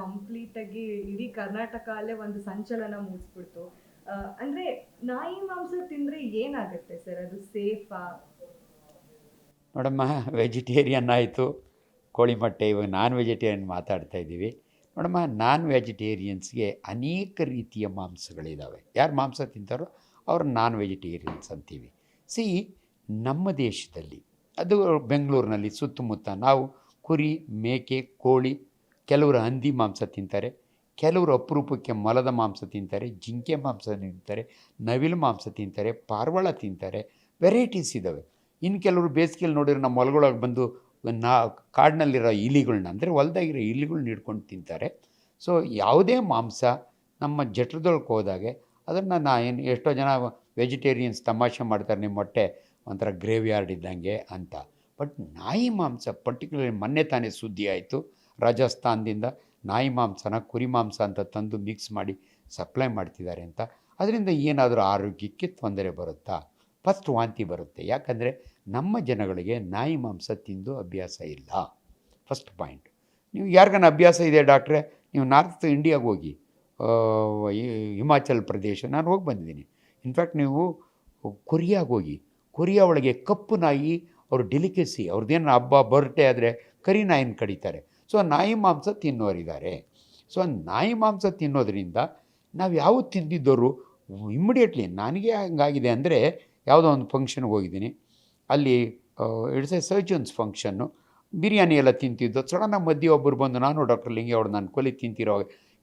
Complete ಆಗಿ ಇಡೀ ಕರ್ನಾಟಕ ಅಲ್ಲೇ ಒಂದು ಸಂಚಲನ ಮೂಡಿಸ್ಬಿಡ್ತು. ಅಂದ್ರೆ ನಾಯಿ ಮಾಂಸ ತಿಂದ್ರೆ ಏನಾಗುತ್ತೆ ಸರ್? ಅದು ಸೇಫಾ ನೋಡಮ್ಮ ವೆಜಿಟೇರಿಯನ್ ಆಯಿತು. ಕೋಳಿ ಮೊಟ್ಟೆ ಇವಾಗ ನಾನ್ ವೆಜಿಟೇರಿಯನ್ ಮಾತಾಡ್ತಾ ಇದ್ದೀವಿ. ನೋಡಮ್ಮ, ನಾನ್ ವೆಜಿಟೇರಿಯನ್ಸ್ಗೆ ಅನೇಕ ರೀತಿಯ ಮಾಂಸಗಳಿದ್ದಾವೆ ಯಾರು ಮಾಂಸ ತಿಂತಾರೋ ಅವ್ರು ನಾನ್ ವೆಜಿಟೇರಿಯನ್ಸ್ ಅಂತೀವಿ. ಸಿ ನಮ್ಮ ದೇಶದಲ್ಲಿ, ಅದು ಬೆಂಗಳೂರಿನಲ್ಲಿ ಸುತ್ತಮುತ್ತ ನಾವು ಕುರಿ, ಮೇಕೆ, ಕೋಳಿ ಕೆಲವರು ಹಂದಿ ಮಾಂಸ ತಿಂತಾರೆ, ಕೆಲವರು ಅಪರೂಪಕ್ಕೆ ಮೊಲದ ಮಾಂಸ ತಿಂತಾರೆ, ಜಿಂಕೆ ಮಾಂಸ ತಿಂತಾರೆ, ನವಿಲು ಮಾಂಸ ತಿಂತಾರೆ, ಪಾರ್ವಾಳ ತಿಂತಾರೆ, ವೆರೈಟೀಸ್ ಇದ್ದಾವೆ ಇನ್ನು ಕೆಲವರು ಬೇಸಿಗೆಯಲ್ಲಿ ನೋಡಿದ್ರೆ ನಮ್ಮ ಹೊಲಗೊಳಗೆ ಬಂದು ನಾ ಕಾಡಿನಲ್ಲಿರೋ ಇಲಿಗಳನ್ನ ಅಂದರೆ ಹೊಲದಾಗಿರೋ ಇಲಿಗಳನ್ನ ಹಿಡ್ಕೊಂಡು ತಿಂತಾರೆ. ಸೊ ಯಾವುದೇ ಮಾಂಸ ನಮ್ಮ ಜಠರದೊಳಗೆ ಹೋದಾಗೆ ಅದನ್ನು ನಾ ಏನು ಎಷ್ಟೋ ಜನ ವೆಜಿಟೇರಿಯನ್ಸ್ ತಮಾಷೆ ಮಾಡ್ತಾರೆ, ನಿಮ್ಮ ಹೊಟ್ಟೆ ಒಂಥರ ಗ್ರೇವ್ ಯಾರ್ಡ್ ಇದ್ದಂಗೆ ಅಂತ. ಬಟ್ ನಾಯಿ ಮಾಂಸ ಪರ್ಟಿಕ್ಯುಲರ್ಲಿ ಮೊನ್ನೆ ತಾನೇ ಸುದ್ದಿ ಆಯಿತು. ರಾಜಸ್ಥಾನದಿಂದ ನಾಯಿ ಮಾಂಸನ, ಕುರಿ ಮಾಂಸ ಅಂತ ತಂದು ಮಿಕ್ಸ್ ಮಾಡಿ ಸಪ್ಲೈ ಮಾಡ್ತಿದ್ದಾರೆ ಅಂತ. ಅದರಿಂದ ಏನಾದರೂ ಆರೋಗ್ಯಕ್ಕೆ ತೊಂದರೆ ಬರುತ್ತಾ? ಫಸ್ಟ್ ವಾಂತಿ ಬರುತ್ತೆ. ಯಾಕಂದರೆ ನಮ್ಮ ಜನಗಳಿಗೆ ನಾಯಿ ಮಾಂಸ ತಿಂದು ಅಭ್ಯಾಸ ಇಲ್ಲ. ಫಸ್ಟ್ ಪಾಯಿಂಟ್ ನೀವು ಯಾರಿಗಾನ ಅಭ್ಯಾಸ ಇದೆ ಡಾಕ್ಟ್ರೆ? ನೀವು ನಾರ್ತ್ ಇಂಡಿಯಾಗೆ ಹೋಗಿ ಹಿಮಾಚಲ್ ಪ್ರದೇಶ ನಾನು ಹೋಗಿ ಬಂದಿದ್ದೀನಿ. ಇನ್ಫ್ಯಾಕ್ಟ್ ನೀವು ಕೊರಿಯಾಗೆ ಹೋಗಿ, ಕೊರಿಯಾ ಒಳಗೆ ಕಪ್ಪು ನಾಯಿ, ಅವ್ರ ಡೆಲಿಕಸಿ ಅವ್ರದ್ದೇನು ಹಬ್ಬ ಬರ್ಡೇ ಆದರೆ ಕರಿ ನಾಯಿನ ಕಡಿತಾರೆ. ಸೊ ನಾಯಿ ಮಾಂಸ ತಿನ್ನೋರಿದ್ದಾರೆ. ಸೊ ನಾಯಿ ಮಾಂಸ ತಿನ್ನೋದ್ರಿಂದ ನಾವು ಯಾವುದು ತಿಂದಿದ್ದವರು ಇಮ್ಮಿಡಿಯೇಟ್ಲಿ ನನಗೆ ಹಂಗಾಗಿದೆ ಅಂದರೆ ಯಾವುದೋ ಒಂದು ಫಂಕ್ಷನ್ಗೆ ಹೋಗಿದ್ದೀನಿ. ಅಲ್ಲಿ it's a surgeons function biryani ಎಲ್ಲ ತಿಂತಿದ್ದು ಸಡನ್ನ ಮಧ್ಯೆ ಒಬ್ಬರು ಬಂದು ನಾನು ಡಾಕ್ಟರ್ ಲಿಂಗೆ ಅವ್ರು ನಾನು ಕೊಲಿ ತಿಂತಿರೋ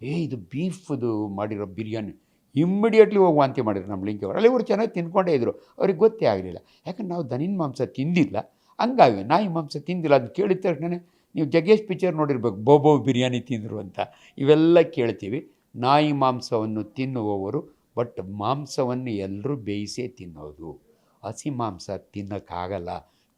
ಏ, ಇದು ಬೀಫ್ದು ಮಾಡಿರೋ ಬಿರಿಯಾನಿ. ಇಮ್ಮಿಡಿಯೇಟ್ಲಿ ಹೋಗಿ ವಾಂತಿ ಮಾಡಿದ್ರು ನಮ್ಮ ಲಿಂಗೆ ಅವರು. ಅಲ್ಲಿ ಇವರು ಚೆನ್ನಾಗಿ ತಿಂದ್ಕೊಂಡೇ ಇದ್ದರು ಅವ್ರಿಗೆ ಗೊತ್ತೇ ಆಗಲಿಲ್ಲ. ಯಾಕಂದ್ರೆ ನಾವು ದನಿನ ಮಾಂಸ ತಿಂದಿಲ್ಲ. ಹಂಗಾಗಿ ನಾಯಿ ಮಾಂಸ ತಿಂದಿಲ್ಲ ಅದು ಕೇಳಿದ ತಕ್ಷಣ ನೀವು ಜಗ್ಗೇಶ್ ಪಿಕ್ಚರ್ ನೋಡಿರ್ಬೇಕು, ಬೋಬೋ ಬಿರಿಯಾನಿ ತಿಂದರು ಅಂತ. ಇವೆಲ್ಲ ಕೇಳ್ತೀವಿ. ನಾಯಿ ಮಾಂಸವನ್ನು ತಿನ್ನುವವರು ಬಟ್ ಮಾಂಸವನ್ನು ಎಲ್ಲರೂ ಬೇಯಿಸೇ ತಿನ್ನೋದು. ಹಸಿ ಮಾಂಸ ತಿನ್ನೋಕ್ಕಾಗಲ್ಲ.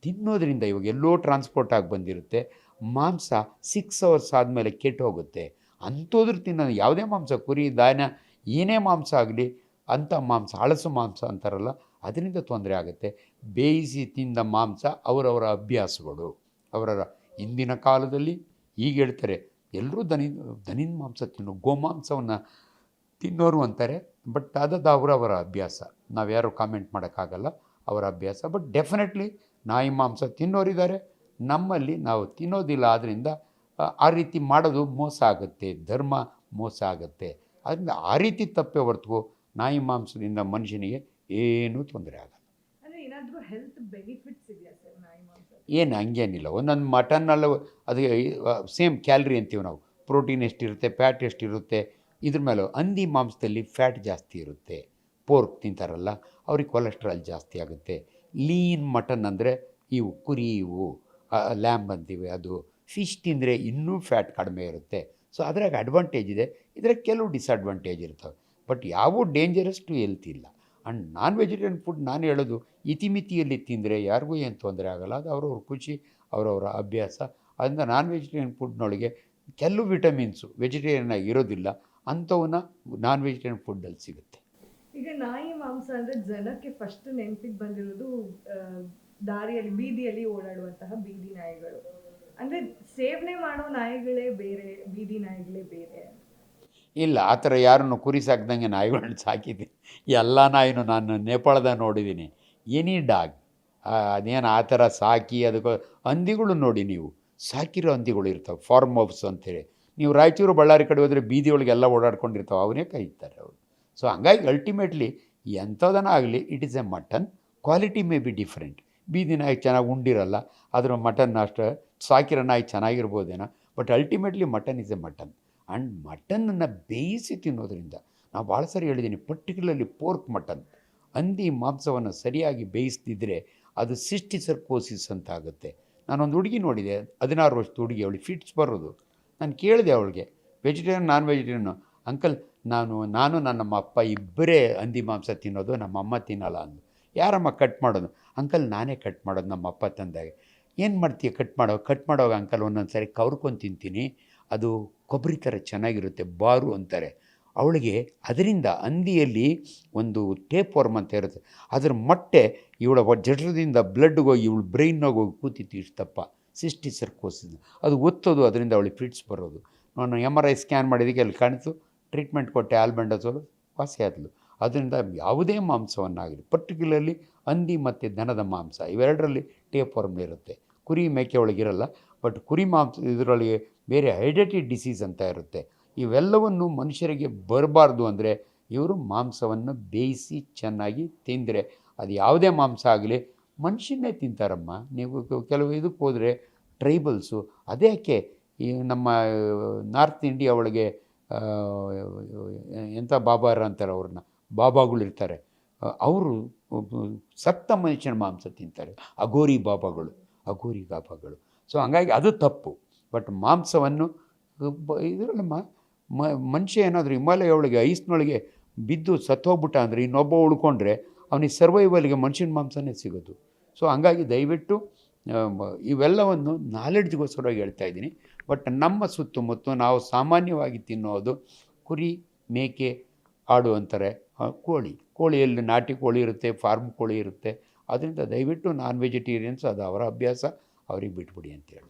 ತಿನ್ನೋದ್ರಿಂದ ಇವಾಗ ಎಲ್ಲೋ ಟ್ರಾನ್ಸ್ಪೋರ್ಟ್ ಆಗಿ ಬಂದಿರುತ್ತೆ. ಮಾಂಸ ಸಿಕ್ಸ್ ಅವರ್ಸ್ ಆದಮೇಲೆ ಕೆಟ್ಟು ಹೋಗುತ್ತೆ ಅಂಥೋದ್ರ ತಿನ್ನೋ, ಯಾವುದೇ ಮಾಂಸ, ಕುರಿ, ದಾನ, ಏನೇ ಮಾಂಸ ಆಗಲಿ, ಅಂಥ ಮಾಂಸ, ಹಳಸು ಮಾಂಸ ಅಂತಾರಲ್ಲ, ಅದರಿಂದ ತೊಂದರೆ ಆಗುತ್ತೆ. ಬೇಯಿಸಿ ತಿಂದ ಮಾಂಸ ಅವರವರ ಅಭ್ಯಾಸಗಳು, ಅವರವರ ಹಿಂದಿನ ಕಾಲದಲ್ಲಿ ಈಗ ಹೇಳ್ತಾರೆ ಎಲ್ಲರೂ ದನಿ ದನಿನ ಮಾಂಸ ತಿನ್ನೋ ಗೋಮಾಂಸವನ್ನು ತಿನ್ನೋರು ಅಂತಾರೆ ಬಟ್ ಅದದ್ದು ಅವರವರ ಅಭ್ಯಾಸ. ನಾವು ಯಾರು ಕಾಮೆಂಟ್ ಮಾಡೋಕ್ಕಾಗಲ್ಲ ಅವರ ಅಭ್ಯಾಸ ಬಟ್ ಡೆಫಿನೆಟ್ಲಿ ನಾಯಿ ಮಾಂಸ ತಿನ್ನೋರಿದ್ದಾರೆ. ನಮ್ಮಲ್ಲಿ ನಾವು ತಿನ್ನೋದಿಲ್ಲ ಆದ್ದರಿಂದ ಆ, ರೀತಿ ಮಾಡೋದು ಮೋಸ ಆಗುತ್ತೆ ಧರ್ಮ ಮೋಸ ಆಗುತ್ತೆ. ಅದರಿಂದ ಆ ರೀತಿ ತಪ್ಪೆ ಹೊರತು ನಾಯಿ ಮಾಂಸದಿಂದ ಮನುಷ್ಯನಿಗೆ ಏನೂ ತೊಂದರೆ ಆಗಲ್ಲ. ಏನಾದ್ರೂ ಹೆಲ್ತ್ ಬೆನಿಫಿಟ್ಸ್ ಇದೆಯಾ ಸರ್ ನಾಯಿ ಏನು ಹಂಗೇನಿಲ್ಲ. ಒಂದೊಂದು ಮಟನ್ನಲ್ಲಿ ಅದು ಸೇಮ್ ಕ್ಯಾಲ್ರಿ ಅಂತೀವಿ ನಾವು. ಪ್ರೋಟೀನ್ ಎಷ್ಟಿರುತ್ತೆ ಫ್ಯಾಟ್ ಎಷ್ಟಿರುತ್ತೆ, ಇದ್ರ ಮೇಲೆ ಹಂದಿ ಮಾಂಸದಲ್ಲಿ ಫ್ಯಾಟ್ ಜಾಸ್ತಿ ಇರುತ್ತೆ. ಪೋರ್ಕ್ ತಿಂತಾರಲ್ಲ, ಅವ್ರಿಗೆ ಕೊಲೆಸ್ಟ್ರಾಲ್ ಜಾಸ್ತಿ ಆಗುತ್ತೆ. ಲೀನ್ ಮಟನ್ ಅಂದರೆ ಇವು, ಕುರಿ ಇವು ಲ್ಯಾಂಬ್ ಅಂತೀವಿ, ಅದು. ಫಿಶ್ ತಿಂದರೆ ಇನ್ನೂ ಫ್ಯಾಟ್ ಕಡಿಮೆ ಇರುತ್ತೆ. ಸೊ ಅದ್ರಾಗ ಅಡ್ವಾಂಟೇಜ್ ಇದೆ. ಇದ್ರಾಗ ಕೆಲವು ಡಿಸ್ಅಡ್ವಾಂಟೇಜ್ ಇರ್ತವೆ. ಬಟ್ ಯಾವೂ ಡೇಂಜರಸ್ ಟು ಹೆಲ್ತ್ ಇಲ್ಲ. ಆ್ಯಂಡ್ ನಾನ್ ವೆಜಿಟೇರಿಯನ್ ಫುಡ್ ನಾನು ಹೇಳೋದು, ಇತಿಮಿತಿಯಲ್ಲಿ ತಿಂದರೆ ಯಾರಿಗೂ ಏನು ತೊಂದರೆ ಆಗಲ್ಲ, ಅದು ಅವ್ರವ್ರ ಖುಷಿ, ಅವರವರ ಅಭ್ಯಾಸ. ಅದರಿಂದ ನಾನ್ ವೆಜಿಟೇರಿಯನ್ ಫುಡ್ನೊಳಗೆ ಕೆಲವು ವಿಟಮಿನ್ಸು ವೆಜಿಟೇರಿಯನ್ ಆಗಿ ಇರೋದಿಲ್ಲ, ಅಂಥವನ್ನ ನಾನ್ ವೆಜಿಟೇರಿಯನ್ ಫುಡ್ಡಲ್ಲಿ ಸಿಗುತ್ತೆ. ಈಗ ನಾಯಿ ಮಾಂಸ ಅಂದರೆ ಜನಕ್ಕೆ ಫಸ್ಟ್ ನೆನಪಿಗೆ ಬಂದಿರೋದು ದಾರಿಯಲ್ಲಿ, ಬೀದಿಯಲ್ಲಿ ಓಡಾಡುವಂತಹ ಬೀದಿ ನಾಯಿಗಳು. ಅಂದರೆ ಸೇವನೆ ಮಾಡೋ ನಾಯಿಗಳೇ ಬೇರೆ, ಬೀದಿ ನಾಯಿಗಳೇ ಬೇರೆ ಇಲ್ಲ, ಆ ಥರ ಯಾರನ್ನು ಕುರಿ ಸಾಕ್ದಂಗೆ ನಾಯಿಗಳನ್ನ ಸಾಕಿದ್ದೀನಿ. ಎಲ್ಲ ನಾಯಿನೂ ನಾನು ನೇಪಾಳದ ನೋಡಿದ್ದೀನಿ. ಎನಿ ಡಾಗ್ ಅದೇನು ಆ ಥರ ಸಾಕಿ ಅದಕ್ಕೆ, ಹಂದಿಗಳು ನೋಡಿ ನೀವು. ಸಾಕಿರೋ ಹಂದಿಗಳು ಇರ್ತವೆ, ಫಾರ್ಮ್ ಹೌಸ್ ಅಂತೇಳಿ ನೀವು ರಾಯಚೂರು, ಬಳ್ಳಾರಿ ಕಡೆ ಹೋದರೆ ಬೀದಿಯೊಳಗೆಲ್ಲ ಓಡಾಡ್ಕೊಂಡಿರ್ತಾವೆ, ಅವನೇ ಕಾಯ್ತಾರೆ ಅವರು. ಸೊ ಹಂಗಾಗಿ ಅಲ್ಟಿಮೇಟ್ಲಿ ಎಂಥದನ್ನ ಆಗಲಿ it is a mutton quality may be different ಬೀದಿ ನಾಯಿ ಚೆನ್ನಾಗಿ ಉಂಡಿರಲ್ಲ, ಆದರೂ ಮಟನ್ ಅಷ್ಟು, ಸಾಕಿರೋ ನಾಯಿ ಚೆನ್ನಾಗಿರ್ಬೋದೇನೋ but ultimately mutton is a mutton and ಮಟನನ್ನು ಬೇಯಿಸಿ ತಿನ್ನೋದ್ರಿಂದ ನಾವು ಭಾಳ ಸರಿ ಹೇಳಿದ್ದೀನಿ ಪರ್ಟಿಕ್ಯುಲರ್ಲಿ ಪೋರ್ಕ್ ಮಟನ್. ಹಂದಿ ಮಾಂಸವನ್ನು ಸರಿಯಾಗಿ ಬೇಯಿಸ್ತಿದ್ರೆ ಅದು ಸಿಸ್ಟಿಸರ್ಕೋಸಿಸ್ ಅಂತ ಆಗುತ್ತೆ ನಾನೊಂದು ಹುಡುಗಿ ನೋಡಿದೆ, ಹದಿನಾರು ವರ್ಷದ ಹುಡುಗಿ ಅವಳು ಫಿಟ್ಸ್ ಬರೋದು. ನಾನು ಕೇಳಿದೆ ಅವಳಿಗೆ ವೆಜಿಟೇರಿಯನ್ ನಾನ್ ವೆಜಿಟೇರಿಯನ್ನು ಅಂಕಲ್ ನಾನು ನಾನು ನನ್ನಮ್ಮ ಅಪ್ಪ ಇಬ್ಬರೇ ಹಂದಿ ಮಾಂಸ ತಿನ್ನೋದು, ನಮ್ಮ ಅಮ್ಮ ತಿನ್ನಲ್ಲ ಅಂದು ಯಾರಮ್ಮ ಕಟ್ ಮಾಡೋದು? ಅಂಕಲ್ ನಾನೇ ಕಟ್ ಮಾಡೋದು, ನಮ್ಮ ಅಪ್ಪ ತಂದಾಗ. ಏನು ಮಾಡ್ತೀಯ ಕಟ್ ಮಾಡೋ ಕಟ್ ಮಾಡೋವಾಗ ಅಂಕಲ್ ಒಂದೊಂದು ಸಾರಿ ಕವ್ರ್ಕೊಂಡು ತಿಂತೀನಿ. ಅದು ಕೊಬ್ಬರಿ ಥರ ಚೆನ್ನಾಗಿರುತ್ತೆ, ಬಾರು ಅಂತಾರೆ. ಅವಳಿಗೆ ಅದರಿಂದ ಹಂದಿಯಲ್ಲಿ ಒಂದು ಟೇಪ್ ವರ್ಮ್ ಅಂತ ಇರುತ್ತೆ. ಅದರ ಮೊಟ್ಟೆ ಇವಳ ಜಠರದಿಂದ ಬ್ಲಡ್ಗೆ ಹೋಗಿ ಇವಳು ಬ್ರೈನ್ನಾಗ ಹೋಗಿ ಕೂತಿತ್ತು ಇಷ್ಟಪ್ಪ ಸಿಸ್ಟಿ ಸರ್ಕೋಸಿದ್ದು ಅದು ಒತ್ತೋದು, ಅದರಿಂದ ಅವಳಿಗೆ ಫಿಟ್ಸ್ ಬರೋದು. ನಾನು ಎಂ ಆರ್ ಐ ಸ್ಕ್ಯಾನ್ ಮಾಡಿದ್ದಕ್ಕೆ ಅಲ್ಲಿ ಕಾಣಿತು ಟ್ರೀಟ್ಮೆಂಟ್ ಕೊಟ್ಟೆ ಆಲ್ಬೆಂಡಸೋಲು ವಾಸಿ ಆದಲು. ಅದರಿಂದ ಯಾವುದೇ ಮಾಂಸವನ್ನಾಗಲಿ ಪರ್ಟಿಕ್ಯುಲರ್ಲಿ ಹಂದಿ ಮತ್ತು ದನದ ಮಾಂಸ, ಇವೆರಡರಲ್ಲಿ ಟೇಪ್ ವರ್ಮ್ ಇರುತ್ತೆ. ಕುರಿ ಮೇಕೆ ಒಳಗಿರಲ್ಲ ಬಟ್ ಕುರಿ ಮಾಂಸ, ಇದರೊಳಗೆ ಬೇರೆ ಹೈಡೆಟಿ ಡಿಸೀಸ್ ಅಂತ ಇರುತ್ತೆ. ಇವೆಲ್ಲವನ್ನು ಮನುಷ್ಯರಿಗೆ ಬರಬಾರ್ದು ಅಂದರೆ ಇವರು ಮಾಂಸವನ್ನು ಬೇಯಿಸಿ ಚೆನ್ನಾಗಿ ತಿಂದರೆ ಅದು ಯಾವುದೇ ಮಾಂಸ ಆಗಲಿ ಮನುಷ್ಯನೇ ತಿಂತಾರಮ್ಮ. ನೀವು ಕೆಲವು ಇದಕ್ಕೆ ಹೋದರೆ ಟ್ರೈಬಲ್ಸು ಅದೇಕೆ ಈ ನಮ್ಮ ನಾರ್ತ್ ಇಂಡಿಯಾ ಒಳಗೆ ಎಂಥ ಬಾಬಾರ ಅಂತಾರೆ ಅವ್ರನ್ನ ಬಾಬಾಗಳಿರ್ತಾರೆ ಅವರು ಸತ್ತ ಮನುಷ್ಯನ ಮಾಂಸ ತಿಂತಾರೆ. ಅಗೋರಿ ಬಾಬಾಗಳು ಅಗೋರಿ ಬಾಬಾಗಳು ಸೊ ಹಂಗಾಗಿ ಅದು ತಪ್ಪು. ಬಟ್ ಮಾಂಸವನ್ನು ಇದರಲ್ಲಿ ಮ ಮನುಷ್ಯ ಏನಾದರೂ ಹಿಮಾಲಯ ಒಳಗೆ ಐಸ್ನೊಳಗೆ ಬಿದ್ದು ಸತ್ತೋಗ್ಬಿಟ್ಟ ಅಂದರೆ, ಇನ್ನೊಬ್ಬ ಉಳ್ಕೊಂಡ್ರೆ ಅವನಿಗೆ ಸರ್ವೈವಲ್ಗೆ ಮನುಷ್ಯನ ಮಾಂಸನೇ ಸಿಗೋದು. ಸೊ ಹಂಗಾಗಿ ದಯವಿಟ್ಟು ಇವೆಲ್ಲವನ್ನು ನಾಲೆಡ್ಜ್ಗೋಸ್ಕರವಾಗಿ ಹೇಳ್ತಾ ಇದ್ದೀನಿ. ಬಟ್ ನಮ್ಮ ಸುತ್ತಮುತ್ತ ನಾವು ಸಾಮಾನ್ಯವಾಗಿ ತಿನ್ನೋದು ಕುರಿ, ಮೇಕೆ, ಆಡು ಅಂತಾರೆ. ಕೋಳಿ. ಕೋಳಿಯಲ್ಲಿ ನಾಟಿ ಕೋಳಿ ಇರುತ್ತೆ, ಫಾರ್ಮ್ ಕೋಳಿ ಇರುತ್ತೆ. ಅದರಿಂದ ದಯವಿಟ್ಟು ನಾನ್ ವೆಜಿಟೇರಿಯನ್ಸ್ ಅದು ಅವರ ಅಭ್ಯಾಸ ಅವ್ರಿಗೆ ಬಿಟ್ಬಿಡಿ ಅಂತ ಹೇಳಿ.